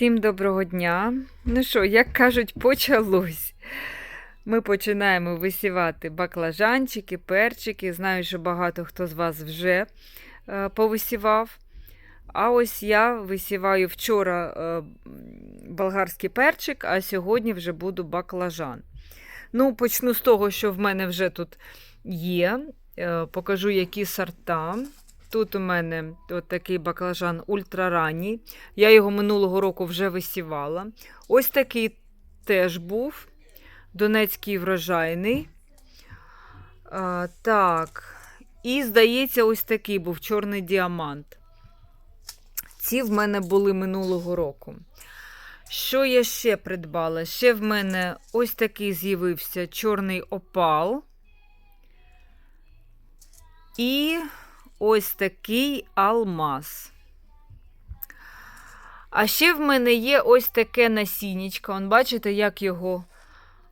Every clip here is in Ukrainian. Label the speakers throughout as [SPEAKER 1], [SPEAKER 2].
[SPEAKER 1] Всім доброго дня. Ну що, як кажуть, почалось. Ми починаємо висівати баклажанчики, перчики. Знаю, що багато хто з вас вже е, повисівав. А ось я висіваю вчора е, болгарський перчик, а сьогодні вже буду баклажан. Ну, почну з того, що в мене вже тут є. Е, покажу, які сорта. Тут у мене от такий баклажан ультраранній. Я його минулого року вже висівала. Ось такий теж був. Донецький врожайний. А, так. І, здається, ось такий був чорний діамант. Ці в мене були минулого року. Що я ще придбала? Ще в мене ось такий з'явився чорний опал. І ось такий алмаз. А ще в мене є ось таке насіннячко. Он, бачите, як його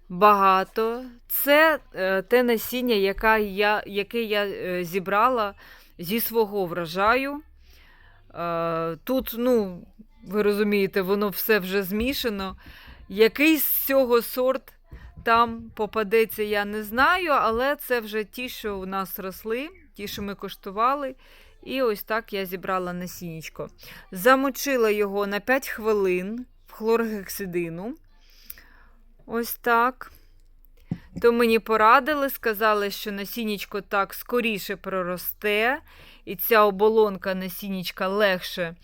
[SPEAKER 1] багато. Це е, те насіння, яке я, яке я е, зібрала зі свого врожаю. Е, тут, ну, ви розумієте, воно все вже змішано. Який з цього сорт там попадеться, я не знаю, але це вже ті, що у нас росли, ті, що ми коштували. І ось так я зібрала насіннячко. Замочила його на 5 хвилин в хлоргексидину. Ось так. То мені порадили, сказали, що насіннячко так скоріше проросте, і ця оболонка насіннячка легше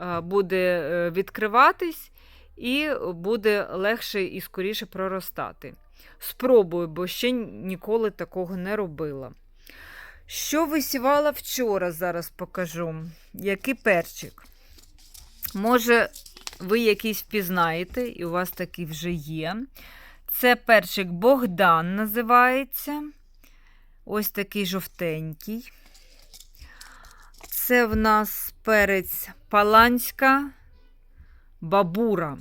[SPEAKER 1] е, буде е, відкриватись, і буде легше і скоріше проростати. Спробую, бо ще ніколи такого не робила. Що висівала вчора, зараз покажу. Який перчик. Може, ви якийсь впізнаєте, і у вас такий вже є. Це перчик Богдан називається. Ось такий жовтенький. Це в нас перець паланська бабура.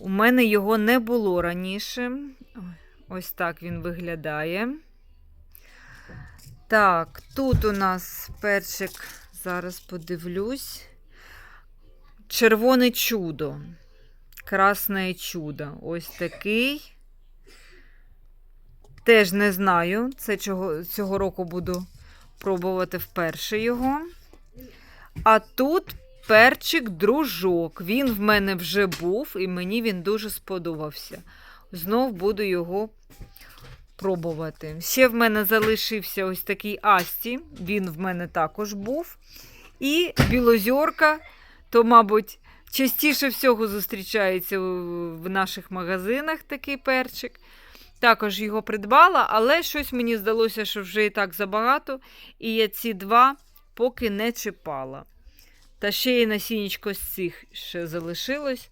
[SPEAKER 1] У мене його не було раніше. Ось так він виглядає. Так, тут у нас перчик, зараз подивлюсь. Червоне чудо. Красне чудо. Ось такий. Теж не знаю. Це чого, цього року буду пробувати вперше його. А тут перчик дружок. Він в мене вже був, і мені він дуже сподобався. Знов буду його пробувати. Ще в мене залишився ось такий Асті, він в мене також був. І білозорка, то, мабуть, частіше всього зустрічається в наших магазинах такий перчик. Також його придбала, але щось мені здалося, що вже і так забагато. І я ці два поки не чіпала. Та ще й насіннячко з цих ще залишилось.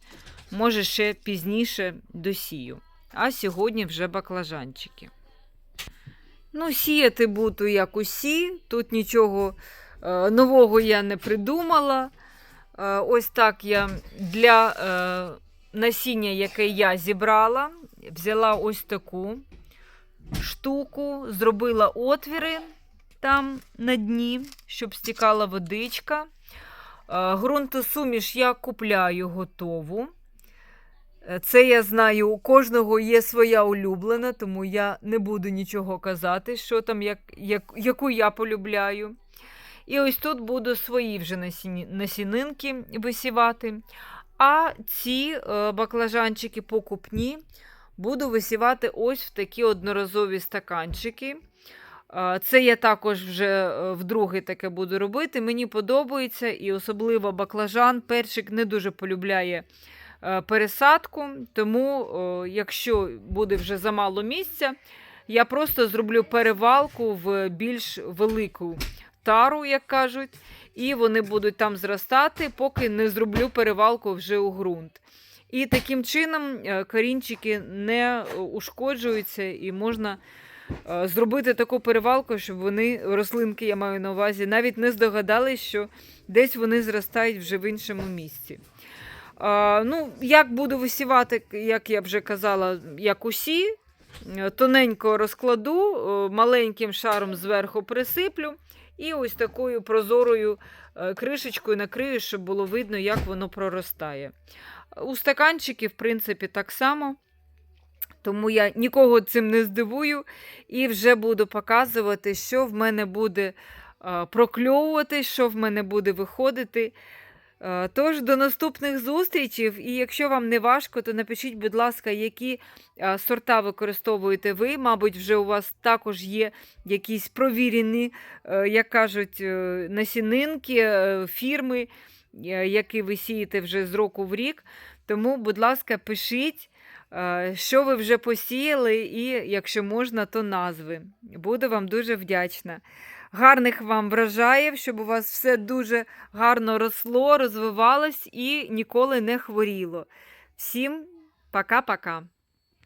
[SPEAKER 1] Може, ще пізніше досію. А сьогодні вже баклажанчики. Ну, сіяти буду як усі. Тут нічого е, нового я не придумала. Е, ось так я для е, насіння, яке я зібрала, взяла ось таку штуку, зробила отвіри там на дні, щоб стікала водичка. Е, ґрунтосуміш я купляю готову. Е, Це я знаю, у кожного є своя улюблена, тому я не буду нічого казати, що там, як, як, яку я полюбляю. І ось тут буду свої вже насінинки висівати. А ці е, баклажанчики покупні буду висівати ось в такі одноразові стаканчики. Е, Це я також вже вдруге таке буду робити. Мені подобається, і особливо баклажан, перчик не дуже полюбляє пересадку. Тому, е, якщо буде вже замало місця, я просто зроблю перевалку в більш велику тару, як кажуть, і вони будуть там зростати, поки не зроблю перевалку вже у ґрунт. І таким чином е, корінчики не ушкоджуються і можна е, зробити таку перевалку, щоб вони, рослинки, я маю на увазі, навіть не здогадались, що десь вони зростають вже в іншому місці. Ну, Як буду висівати, як я вже казала, як усі, е, тоненько розкладу, е, маленьким шаром зверху присиплю. І ось такою прозорою е, кришечкою накрию, щоб було видно, як воно проростає. У стаканчики, в принципі, так само. Тому я нікого цим не здивую і вже буду показувати, що в мене буде прокльовувати, що в мене буде виходити. Е, Тож до наступних зустрічей. І якщо вам не важко, то напишіть, будь ласка, які е, сорта використовуєте ви. Мабуть, вже у вас також є якісь провірені, е, як кажуть, насінинки, фірми, які ви сієте вже з року в рік. Тому, будь ласка, пишіть, що ви вже посіяли, і якщо можна, то назви. Буду вам дуже вдячна. Гарних вам врожаїв, щоб у вас все дуже гарно росло, розвивалось і ніколи не хворіло. Всім пока-пока.